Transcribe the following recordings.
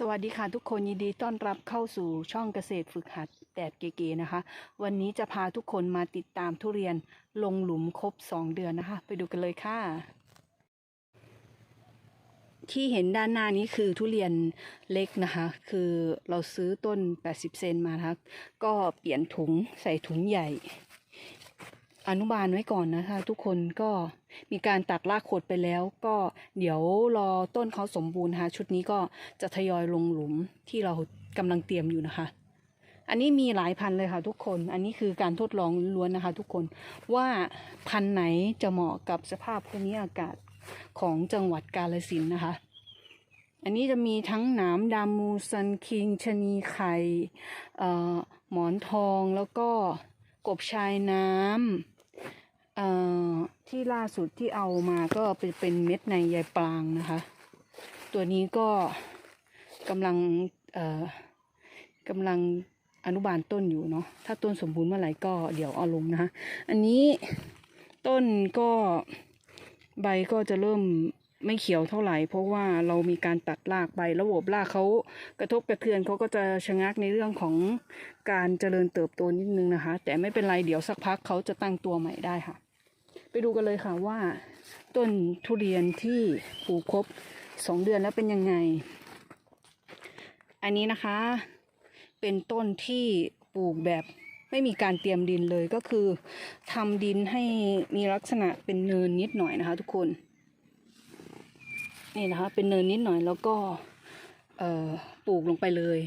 สวัสดีค่ะทุกคนยินดีต้อนรับเข้าสู่ช่องเกษตรฝึกหัดแบบเก๋ๆนะคะ วันนี้จะพาทุกคนมาติดตามทุเรียนลงหลุมครบ 2 เดือนนะคะ ไปดูกันเลยค่ะ ที่เห็นด้านหน้านี้คือทุเรียนเล็กนะคะ คือเราซื้อต้น 80 เซนมานะคะก็เปลี่ยนถุงใส่ถุงใหญ่ อนุบาลไว้ก่อนนะคะ ทุกคนก็มีการตัดรากขดไปแล้ว ก็เดี๋ยวรอต้นเขาสมบูรณ์นะคะชุดนี้ก็จะทยอยลงหลุมที่เรากำลังเตรียมอยู่นะคะ อันนี้มีหลายพันเลยค่ะทุกคน อันนี้คือการทดลองล้วนนะคะ ทุกคนว่าพันไหนจะเหมาะกับสภาพภูมิอากาศของจังหวัดกาฬสินนะคะ อันนี้จะมีทั้งหนามดำมูซันคิงชะนีไข่เอ่อหมอนทองแล้วก็กบชายน้ำ ที่ล่าสุดที่เอามาก็เป็นเป็นเม็ดในยายปลางนะคะ ตัวนี้ก็กำลังกำลังอนุบาลต้นอยู่เนาะถ้าต้นสมบูรณ์เมื่อไหร่ก็เดี๋ยวเอาลงนะคะอันนี้ต้นก็ใบก็จะเริ่มไม่เขียวเท่าไหร่ เพราะว่าเรามีการตัดรากใบระบบรากเขากระทบกระเทือนเขาก็จะชะงักในเรื่องของการเจริญเติบโตนิดนึงนะคะ แต่ไม่เป็นไรเดี๋ยวสักพักเขาจะตั้งตัวใหม่ได้ค่ะ ไปดูกันเลยค่ะว่าต้นทุเรียนที่ปลูกครบสองเดือนแล้วเป็นยังไง อันนี้นะคะ เป็นต้นที่ปลูกแบบไม่มีการเตรียมดินเลยก็คือทำดินให้มีลักษณะเป็นเนินนิดหน่อยนะคะ ทุกคนนี่นะคะเป็นเนินนิดหน่อยแล้วก็ปลูกลงไปเลย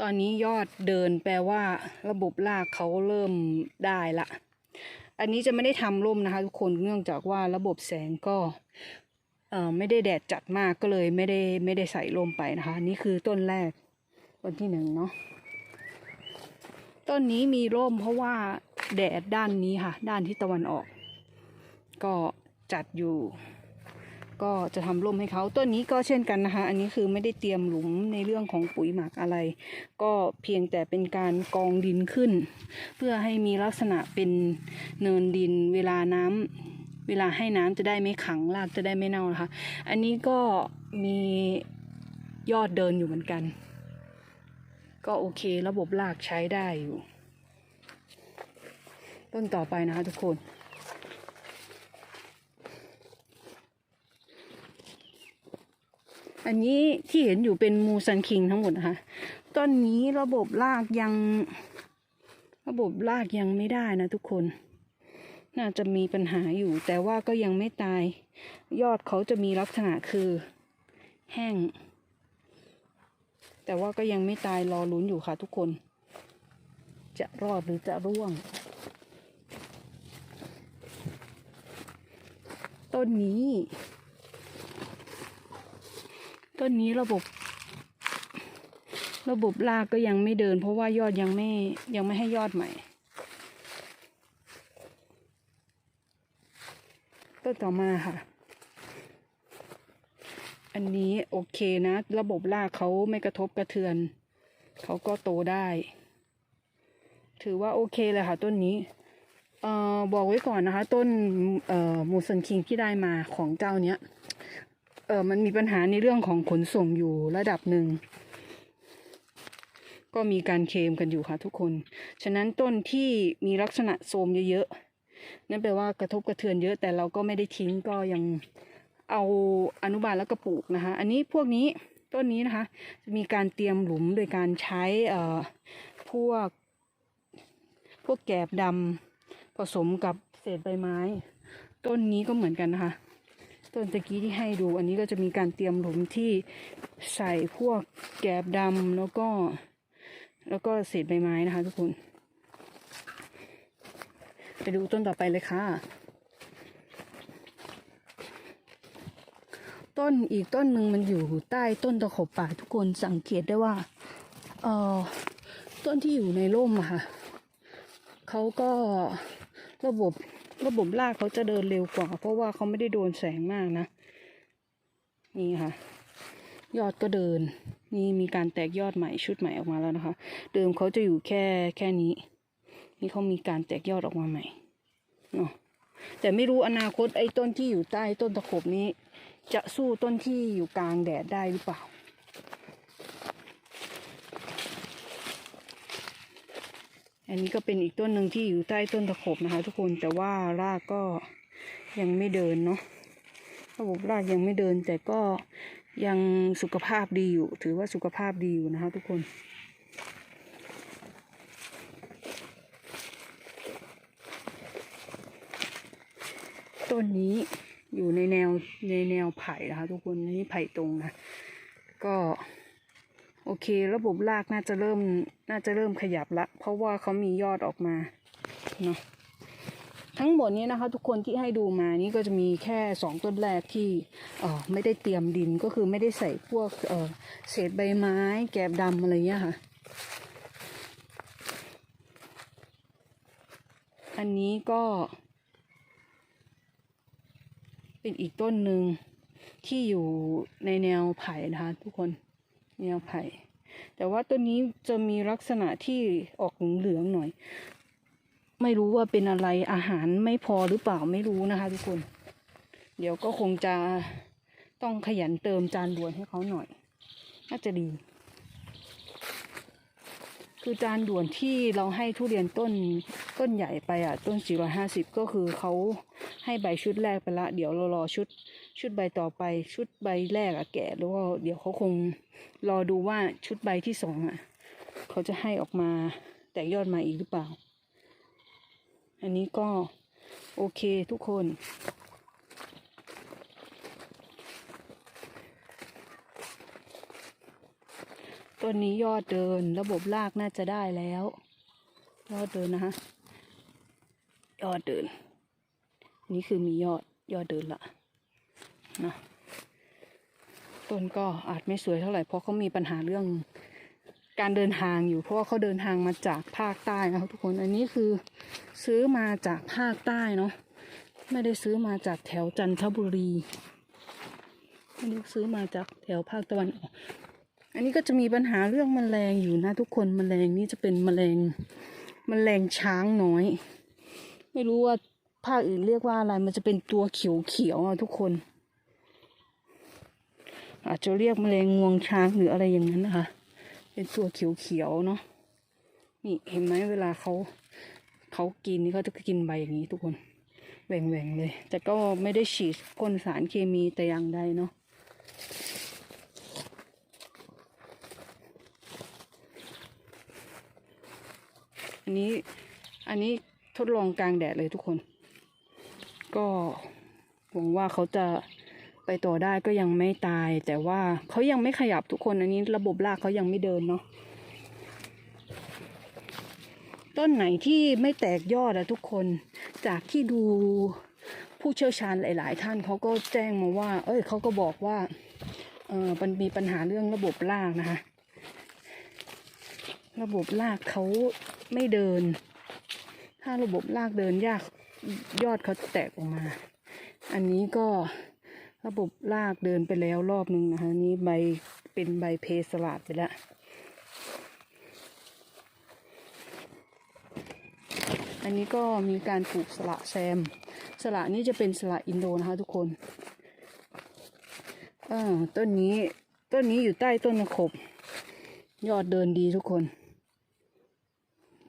ตอนนี้ยอดเดินแปลว่าระบบรากเขาเริ่มได้ละ อันนี้จะไม่ได้ทำร่มนะคะ ทุกคนเนื่องจากว่าระบบแสงก็เอ่อไม่ได้แดดจัดมากก็เลยไม่ได้ไม่ได้ใส่ร่มไปนะคะนี่คือต้นแรกต้นที่หนึ่งเนาะต้นนี้มีร่มเพราะว่าแดดด้านนี้ค่ะ ด้านที่ตะวันออก ก็จัดอยู่ ก็จะทำร่มให้เขาต้นนี้ก็เช่นกันนะคะ อันนี้คือไม่ได้เตรียมหลุมในเรื่องของปุ๋ยหมักอะไร ก็เพียงแต่เป็นการกองดินขึ้น เพื่อให้มีลักษณะเป็นเนินดินเวลาน้ำเวลาให้น้ำจะได้ไม่ขังรากจะได้ไม่เน่านะคะ อันนี้ก็มียอดเดินอยู่เหมือนกัน ก็โอเคระบบรากใช้ได้อยู่ ต้นต่อไปนะคะทุกคน อันนี้ที่เห็นอยู่เป็นมูซันคิงทั้งหมดนะคะต้นนี้ระบบรากยัง ระบบรากยังไม่ได้นะทุกคน น่าจะมีปัญหาอยู่ แต่ว่าก็ยังไม่ตาย ยอดเขาจะมีลักษณะคือ แห้ง แต่ว่าก็ยังไม่ตายรอลุ้นอยู่ค่ะทุกคน จะรอดหรือจะร่วง ต้นนี้ ต้นนี้ระบบ ระบบรากก็ยังไม่เดิน เพราะว่ายอดยังไม่ยังไม่ให้ยอดใหม่ ต้นต่อมาค่ะ อันนี้โอเคนะ ระบบรากเขาไม่กระทบกระเทือน เขาก็โตได้ ถือว่าโอเคเลยค่ะ ต้นนี้เอ่อบอกไว้ก่อนนะคะ ต้นเอ่อมูสันคิงที่ได้มาของเจ้าเนี้ย เออมันมีปัญหาในเรื่องของขนส่งอยู่ระดับหนึ่ง ก็มีการเคลมกันอยู่ค่ะทุกคน ฉะนั้นต้นที่มีลักษณะโทมเยอะๆนั่นแปลว่ากระทบกระเทือนเยอะแต่เราก็ไม่ได้ทิ้งก็ยังเอาอนุบาลแล้วก็ปลูกนะคะ อันนี้พวกนี้ต้นนี้นะคะ จะมีการเตรียมหลุมโดยการใช้เอ่อพวก พวกแกบดำผสมกับเศษใบไม้ ต้นนี้ก็เหมือนกันนะคะ ต้นตะกี้ที่ให้ดู อันนี้ก็จะมีการเตรียมหลุมที่ใส่พวกแกบดำแล้วก็ แล้วก็เศษใบไม้นะคะ ทุกคน ไปดูต้นต่อไปเลยค่ะ ต้นอีกต้นหนึ่งมันอยู่ใต้ต้นตะขบป่าทุกคนสังเกตได้ว่าเอ่อต้นที่อยู่ในร่มอะค่ะเขาก็ระบบ ระบบรากเขาจะเดินเร็วกว่า เพราะว่าเขาไม่ได้โดนแสงมากนะ นี่ค่ะ ยอดก็เดิน นี่มีการแตกยอดใหม่ชุดใหม่ออกมาแล้วนะคะ เดิมเขาจะอยู่แค่แค่นี้ นี่เขามีการแตกยอดออกมาใหม่เนาะแต่ไม่รู้อนาคตไอ้ต้นที่อยู่ใต้ต้นตะขบนี้ จะสู้ต้นที่อยู่กลางแดดได้หรือเปล่า อันนี้ก็เป็นอีกต้นหนึ่งที่อยู่ใต้ต้นตะขบนะคะ ทุกคนแต่ว่ารากก็ยังไม่เดินเนาะระบบรากยังไม่เดิน แต่ก็ยังสุขภาพดีอยู่ ถือว่าสุขภาพดีอยู่นะคะ ทุกคนต้นนี้อยู่ในแนวในแนวไผ่นะคะ ทุกคนนนี้ไผ่ตรงนะก็ โอเค ระบบรากน่าจะเริ่มน่าจะเริ่มขยับละ เพราะว่าเขามียอดออกมาเนาะทั้งหมดนี้นะคะ ทุกคนที่ให้ดูมานี่ก็จะมีแค่สองต้นแรกที่เออไม่ได้เตรียมดินก็คือไม่ได้ใส่พวกเออเศษใบไม้ แกบดำอะไรเงี้ยค่ะ อันนี้ก็ เป็นอีกต้นหนึ่งที่อยู่ในแนวไผ่นะคะทุกคน แนวไผ่ แต่ว่าต้นนี้จะมีลักษณะที่ออกเหลืองๆหน่อย ไม่รู้ว่าเป็นอะไรอาหารไม่พอหรือเปล่าไม่รู้นะคะ ทุกคน เดี๋ยวก็คงจะต้องขยันเติมจานด่วนให้เขาหน่อย น่าจะดี คือจานด่วนที่เราให้ทุเรียนต้นต้นใหญ่ไปอะ ต้น 450 ก็คือเขาให้ใบชุดแรกไปละ เดี๋ยวเรารอชุด ชุดใบต่อไปชุดใบแรกอะแก่แล้วก็เดี๋ยวเขาคงรอดูว่าชุดใบที่สองอะเขาจะให้ออกมาแตกยอดมาอีกหรือเปล่า อันนี้ก็โอเคทุกคนต้นนี้ยอดเดินระบบรากน่าจะได้แล้ว ยอดเดินนะคะยอดเดิน นี่คือมียอดยอดเดินละ นะต้นก็อาจไม่สวยเท่าไหร่เพราะเขามีปัญหาเรื่องการเดินทางอยู่เพราะว่าเขาเดินทางมาจากภาคใต้นะครับทุกคนอันนี้คือซื้อมาจากภาคใต้เนาะไม่ได้ซื้อมาจากแถวจันทบุรีไม่ได้ซื้อมาจากแถวภาคตะวันออกอันนี้ก็จะมีปัญหาเรื่องแมลงอยู่นะทุกคนแมลงนี่จะเป็นแมลงแมลงช้างน้อย ไม่รู้ว่าภาคอื่นเรียกว่าอะไรมันจะเป็นตัวเขียวเขียวๆทุกคน อาจจะเรียกแมลงงวงช้างหรืออะไรอย่างนั้นนะคะ เป็นตัวเขียวเขียวๆเนาะนี่เห็นไหมเวลาเขาเขากินนี่เขาจะกินใบอย่างนี้ทุกคนแหว่งๆเลย แต่ก็ไม่ได้ฉีดพ่นสารเคมีแต่อย่างใดเนาะอันนี้อันนี้ทดลองกลางแดดเลยทุกคน ก็หวังว่าเขาจะ ไปต่อได้ก็ยังไม่ตาย แต่ว่าเขายังไม่ขยับทุกคนอันนี้ระบบรากเขายังไม่เดินเนาะต้นไหนที่ไม่แตกยอดอะทุกคนจากที่ดูผู้เชี่ยวชาญหลาย ๆ ท่านเขาก็แจ้งมาว่า เอ้ยเขาก็บอกว่าเออมันมีปัญหาเรื่องระบบรากนะคะ ระบบรากเขาไม่เดิน ถ้าระบบรากเดินยากยอดเขาแตกออกมา อันนี้ก็ ระบบรากเดินไปแล้วรอบนึงนะคะ นี่ใบเป็นใบเพสลัดไปแล้วอันนี้ก็มีการปลูกสละแซม สละนี่จะเป็นสละอินโดนะคะทุกคนเออต้นนี้ต้นนี้อยู่ใต้ต้นขบ ยอดเดินดีทุกคน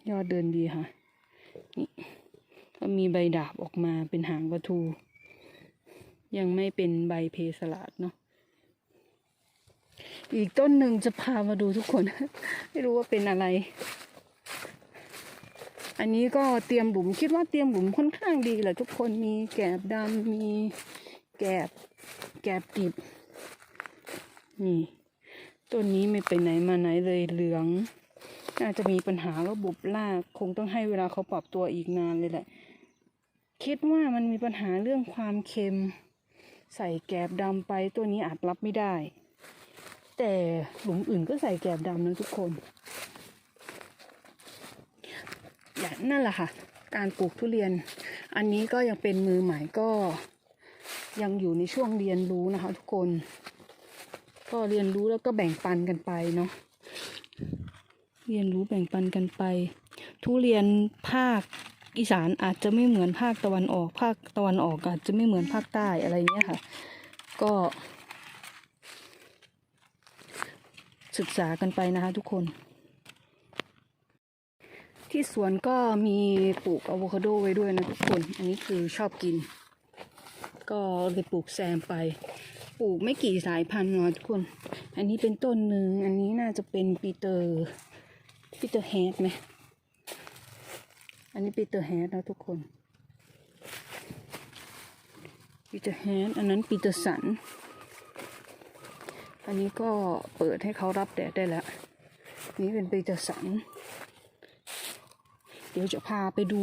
ยอดเดินดีค่ะนี่ก็มีใบดาบออกมาเป็นหางปลาทู ยังไม่เป็นใบเพสลาดเนาะอีกต้นหนึ่งจะพามาดูทุกคน ไม่รู้ว่าเป็นอะไร อันนี้ก็เตรียมหลุมคิดว่าเตรียมหลุมค่อนข้างดีแหละทุกคนมีแกบดำมีแกบแกบดิบนี่ต้นนี้ไม่ไปไหนมาไหนเลยเหลือง น่าจะมีปัญหาระบบรากคงต้องให้เวลาเขาปรับตัวอีกนานเลยแหละ คิดว่ามันมีปัญหาเรื่องความเค็ม ใส่แกบดำไปตัวนี้อาจรับไม่ได้ แต่หลุมอื่นก็ใส่แกบดำนะทุกคนอย่างนั่นแหละค่ะ การปลูกทุเรียน อันนี้ก็ยังเป็นมือใหม่ก็ยังอยู่ในช่วงเรียนรู้นะคะ ทุกคน ก็เรียนรู้แล้วก็แบ่งปันกันไปเนาะเรียนรู้แบ่งปันกันไป ทุเรียนภาค อีสานอาจจะไม่เหมือนภาคตะวันออก ภาคตะวันออกอาจจะไม่เหมือนภาคใต้อะไรเงี้ยค่ะ ก็ ศึกษากันไปนะคะทุกคน ที่สวนก็มีปลูกอะโวคาโดไว้ด้วยนะทุกคน อันนี้คือชอบกิน ก็เลยปลูกแซมไป ปลูกไม่กี่สายพันธุ์เนะทุกคน อันนี้เป็นต้นหนึ่ง อันนี้น่าจะเป็นปีเตอร์ปีเตอร์แฮดไหม อันนี้ปีเตอร์แฮดนะทุกคนปีเตอร์แฮดอันนั้นปีเตอร์สัน อันนี้ก็เปิดให้เขารับแดดได้แล้ว นี่เป็นปีเตอร์สัน เดี๋ยวจะพาไปดู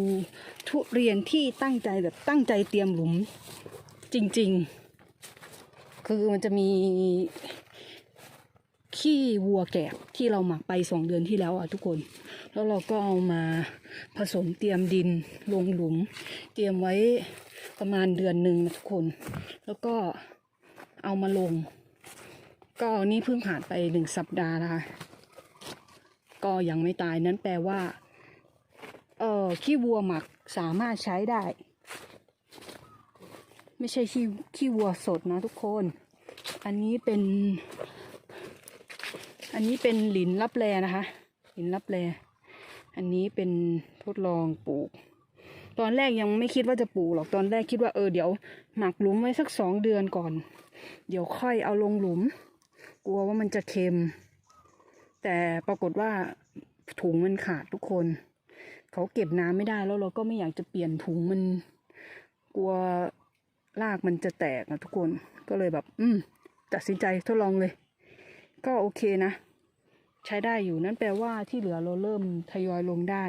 ทุเรียนที่ตั้งใจแบบตั้งใจเตรียมหลุมจริง ๆ คือมันจะมีขี้วัวแกบที่เราหมักไปสองเดือนที่แล้วอะทุกคน แล้วเราก็เอามา ผสมเตรียมดินลงหลุม เตรียมไว้ประมาณเดือนหนึ่งนะทุกคน แล้วก็เอามาลง ก็นี่เพิ่งผ่านไปหนึ่งสัปดาห์นะคะ ก็ยังไม่ตายนั้นแปลว่า เอ่อขี้วัวหมักสามารถใช้ได้ ไม่ใช่ขี้ขี้วัวสดนะทุกคน อันนี้เป็น อันนี้เป็นหลินลับแลนะคะ หลินลับแล อันนี้เป็นทดลองปลูก ตอนแรกยังไม่คิดว่าจะปลูกหรอกตอนแรกคิดว่าเออเดี๋ยว หมักหลุมไว้สักสองเดือนก่อน เดี๋ยวค่อยเอาลงหลุม กลัวว่ามันจะเค็ม แต่ปรากฏว่าถุงมันขาดทุกคน เขาเก็บน้ำไม่ได้แล้วเราก็ไม่อยากจะเปลี่ยนถุงมัน กลัวรากมันจะแตกนะทุกคนก็เลยแบบ อืมตัดสินใจทดลองเลย ก็โอเคนะ ใช้ได้อยู่นั่นแปลว่าที่เหลือเราเริ่มทยอยลงได้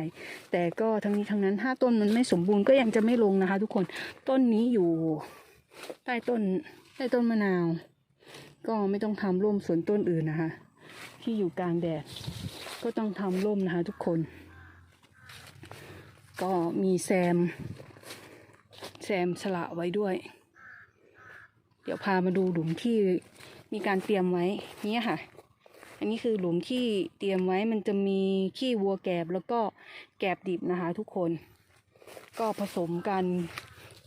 แต่ก็ทั้งนี้ทั้งนั้นถ้าต้นมันไม่สมบูรณ์ก็ยังจะไม่ลงนะคะ ทุกคนต้นนี้อยู่ใต้ต้นใต้ต้นมะนาว ก็ไม่ต้องทำร่มส่วนต้นอื่นนะคะ ที่อยู่กลางแดดก็ต้องทำร่มนะคะ ทุกคน ก็มีแซม แซมสละไว้ด้วย เดี๋ยวพามาดูหลุมที่มีการเตรียมไว้นี่ค่ะ อันนี้คือหลุมที่เตรียมไว้มันจะมีขี้วัวแกบแล้วก็แกบดิบนะคะทุกคน ก็ผสมกัน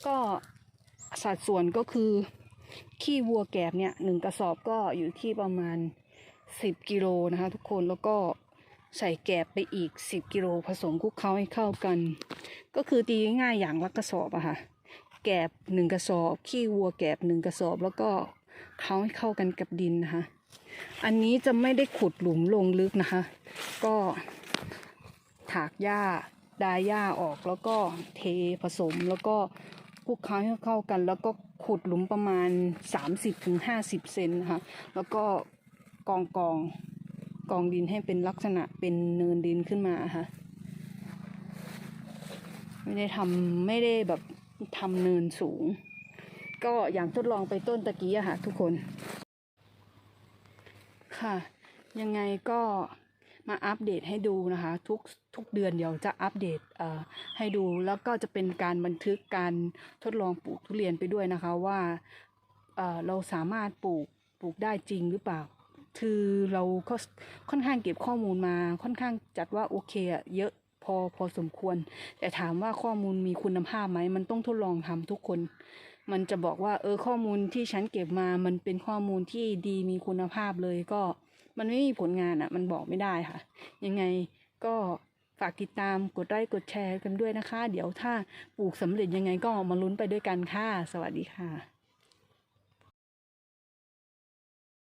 ก็สัดส่วนก็คือขี้วัวแกบเนี่ยหนึ่งกระสอบก็อยู่ที่ประมาณสิบกิโลนะคะทุกคนแล้วก็ใส่แกบไปอีกสิบกิโลผสมคลุกเคล้าให้เข้ากัน ก็คือตีง่ายๆอย่างละกระสอบอะค่ะแกบหนึ่งกระสอบ ขี้วัวแกบหนึ่งกระสอบ แล้วก็เคล้าให้เข้ากันกับดินนะคะ อันนี้จะไม่ได้ขุดหลุมลงลึกนะคะ ก็ถากหญ้าดายหญ้าออกแล้วก็เทผสมแล้วก็คลุกเคล้าให้เข้ากัน แล้วก็ขุดหลุมประมาณ 30-50 เซนนะคะ แล้วก็กองกองกองดินให้เป็นลักษณะเป็นเนินดินขึ้นมาค่ะ ไม่ได้ทำไม่ได้แบบทำเนินสูง ก็อย่างทดลองไปต้นตะกี้อะค่ะทุกคน ค่ะ ยังไงก็มาอัปเดตให้ดูนะคะ ทุกทุกเดือนเดี๋ยวจะอัปเดตให้ดูแล้วก็จะเป็นการบันทึกการทดลองปลูกทุเรียนไปด้วยนะคะว่าเเราสามารถปลูกปลูกได้จริงหรือเปล่า คือเราก็ค่อนข้างเก็บข้อมูลมาค่อนข้างจัดว่าโอเคอะเยอะพอพอสมควร แต่ถามว่าข้อมูลมีคุณภาพไหมมันต้องทดลองทำทุกคน มันจะบอกว่าเออข้อมูลที่ฉันเก็บมา มันเป็นข้อมูลที่ดีมีคุณภาพเลยก็มันไม่มีผลงานอะ่ะ มันบอกไม่ได้ค่ะ ยังไงก็ฝากติดตามกดไลค์กดแชร์กันด้วยนะคะ เดี๋ยวถ้าปลูกสำเร็จยังไงก็มาลุ้นไปด้วยกันค่ะ สวัสดีค่ะ